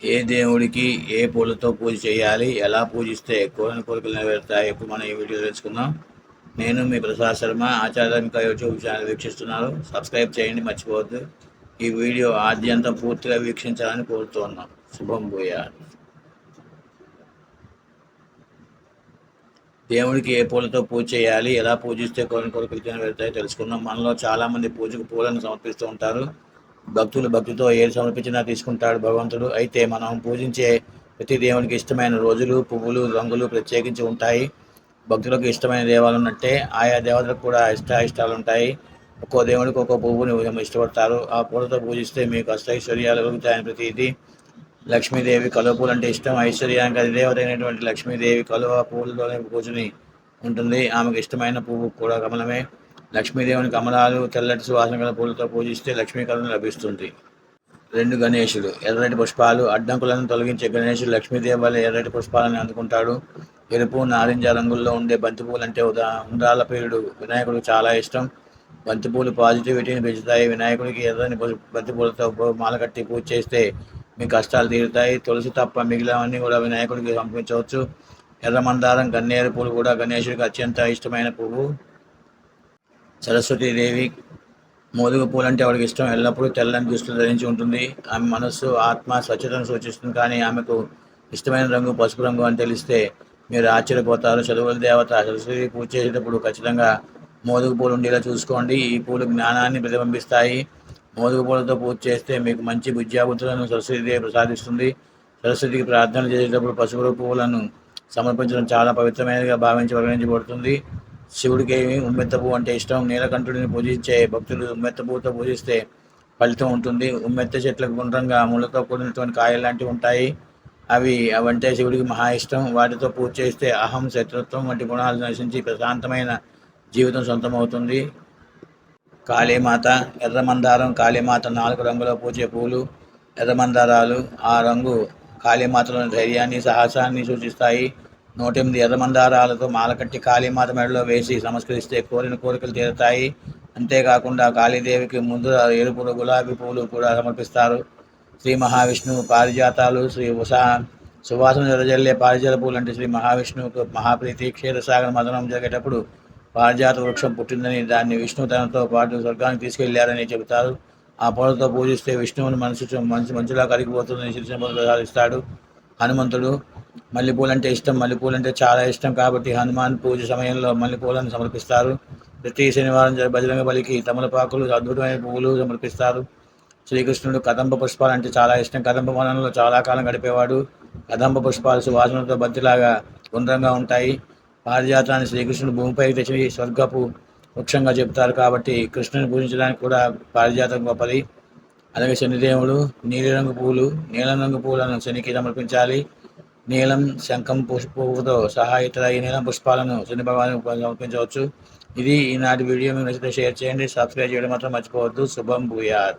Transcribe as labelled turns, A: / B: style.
A: ఏ దేవుడికి ఏ పూలతో పూజ చేయాలి ఎలా పూజిస్తే కోరిన కోరికలు నెరవేరుతాయి ఇప్పుడు మనం ఈ వీడియో తెలుసుకుందాం. నేను మీ ప్రసాద్ శర్మ ఆచార్యంక యూట్యూబ్ ఛానల్ వీక్షిస్తున్నాను సబ్స్క్రైబ్ చేయండి మర్చిపోవద్దు. ఈ వీడియో ఆద్యంతం పూర్తిగా వీక్షించాలని కోరుతున్నాం. శుభం భూయా దేవుడికి ఏ పూలతో పూజ చేయాలి ఎలా పూజిస్తే కోరిన కోరికలు నెరవేరుతాయో తెలుసుకుందాం. మనలో చాలామంది పూజకు పూలను సమర్పిస్తూ ఉంటారు. భక్తులు భక్తితో ఏది సమర్పించినా తీసుకుంటాడు భగవంతుడు. అయితే మనం పూజించే ప్రతి దేవునికి ఇష్టమైన రోజులు పువ్వులు రంగులు ప్రత్యేకించి ఉంటాయి. భక్తులకు ఇష్టమైన దేవాలు ఉన్నట్టే ఆయా దేవతలకు కూడా ఇష్ట ఇష్టాలు ఉంటాయి. ఒక్కో దేవుడికి ఒక్కో పువ్వుని ఇష్టపడతారు. ఆ పూలతో పూజిస్తే మీకు అష్టైశ్వర్యాలు కలుగుతాయని ప్రతీది లక్ష్మీదేవి కలువ పూలు అంటే ఇష్టం. ఐశ్వర్యానికి అధిదేవత అయినటువంటి లక్ష్మీదేవి కలువ పూలతోనే కూర్చుని ఉంటుంది. ఆమెకు ఇష్టమైన పువ్వు కూడా కమలమే. లక్ష్మీదేవుని కమలాలు తెల్లటి సువాసన గల పూలతో పూజిస్తే లక్ష్మీకరణ లభిస్తుంది. రెండు గణేషులు ఎర్రటి పుష్పాలు అడ్డంకులను తొలగించే గణేషుడు లక్ష్మీదేవి వల్ల ఎర్రటి పుష్పాలను అందుకుంటాడు. ఎరుపు నారింజ రంగుల్లో ఉండే బంతిపూలు అంటే ఉదా ఉండ్రాల పేరుడు వినాయకుడికి చాలా ఇష్టం. బంతిపూలు పాజిటివిటీని పెంచుతాయి. వినాయకుడికి ఎర్రని బంతిపూలతో మాల కట్టి పూజ చేస్తే మీ కష్టాలు తీరుతాయి. తులసి తప్ప మిగిలినవన్నీ కూడా వినాయకుడికి పంపించవచ్చు ఎర్ర మందారం గన్నేరు పూలు కూడా గణేశుడికి అత్యంత ఇష్టమైన పువ్వు. సరస్వతీదేవి మోదుగ పూలంటే అంటే ఆవిడకి ఇష్టం? ఎల్లప్పుడూ తెల్లని దుస్తులు ధరించి ఉంటుంది. ఆమె మనస్సు ఆత్మ స్వచ్ఛతను సూచిస్తుంది. కానీ ఆమెకు ఇష్టమైన రంగు పసుపు రంగు అని తెలిస్తే మీరు ఆశ్చర్యపోతారు. చదువుల దేవత సరస్వతి పూజ చేసేటప్పుడు ఖచ్చితంగా మోదుగ పూలు ఉండేలా చూసుకోండి. ఈ పూలు జ్ఞానాన్ని ప్రతిబింబిస్తాయి. మోదుగ పూలతో పూజ చేస్తే మీకు మంచి విద్యాబుద్ధులను సరస్వతిదేవి ప్రసాదిస్తుంది. సరస్వతికి ప్రార్థన చేసేటప్పుడు పసుపు పువ్వులను సమర్పించడం చాలా పవిత్రమైనదిగా భావించి పరిగణించబడుతుంది శివుడికి ఉమ్మెత్త పువ్వు అంటే ఇష్టం. నీలకంఠుడిని పూజించే భక్తులు ఉమ్మెత్త పూజిస్తే ఫలితం ఉంటుంది. ఉమ్మెత్త చెట్లకు గుండ్రంగా ముళ్ళతో కూడినటువంటి కాయలు లాంటివి ఉంటాయి. అవి అవంటే శివుడికి మహా ఇష్టం. వాటితో పూజ చేస్తే అహం శత్రుత్వం వంటి గుణాలు నశించి ప్రశాంతమైన జీవితం సొంతమవుతుంది. కాళీమాత ఎర్ర మందారం కాళీమాత నాలుగు రంగులో పూచే పూలు. ఎర్ర మందారాలు ఆ రంగు కాళీమాతలోని ధైర్యాన్ని సాహసాన్ని సూచిస్తాయి. నూట ఎనిమిది మందారాలతో మాలకట్టి కాళీమాత మెడలో వేసి సంస్కరిస్తే కోరిన కోరికలు తీరుతాయి. అంతేకాకుండా కాళీదేవికి ముందు ఎరుపులు గులాబీ పూలు కూడా సమర్పిస్తారు. శ్రీ మహావిష్ణువు పారిజాతాలు శ్రీ ఉషా సువాసన జరజల్లే పారిజాత పువ్వులు అంటే శ్రీ మహావిష్ణువుకు మహాప్రీతి. క్షీరసాగర మదనం జరిగేటప్పుడు పారిజాత వృక్షం పుట్టిందని దాన్ని విష్ణు తనతో పాటు స్వర్గానికి తీసుకెళ్ళారని చెబుతారు. ఆ పూలతో పూజిస్తే విష్ణువుని మనసు మంచి మంచులా కరిగిపోతుందని శ్రీశంభులు ప్రసాదిస్తాడు హనుమంతుడు. మల్లెపూలు అంటే ఇష్టం మల్లెపూలు అంటే చాలా ఇష్టం కాబట్టి హనుమాన్ పూజ సమయంలో మల్లెపూలను సమర్పిస్తారు. ప్రతి శనివారం బజరంగ బలికి తమలపాకులు అద్భుతమైన పువ్వులు సమర్పిస్తారు. శ్రీకృష్ణుడు కదంబ పుష్పాలు అంటే చాలా ఇష్టం. కదంబ వనంలో చాలా కాలం గడిపేవాడు. కదంబ పుష్పాలు సువాసనతో బంతిలాగా గుండ్రంగా ఉంటాయి. పారిజాతాన్ని శ్రీకృష్ణుడు భూమిపైకి తెచ్చి స్వర్గపు వృక్షంగా చెబుతారు కాబట్టి కృష్ణుని పూజించడానికి కూడా పారిజాతం గొప్పది. అలాగే శనిదేవుడు నీలిరంగు పూలు నీలం రంగు పూలను శనికి సమర్పించాలి. నీలం శంఖం పుష్ప పువ్వుతో సహా ఇతర ఈ నీలం పుష్పాలను శని భగవానికి సమర్పించవచ్చు. ఇది ఈనాటి వీడియో. మీకు నచ్చితే షేర్ చేయండి. సబ్స్క్రైబ్ చేయడం మాత్రం మర్చిపోవద్దు. శుభం భూయాత్.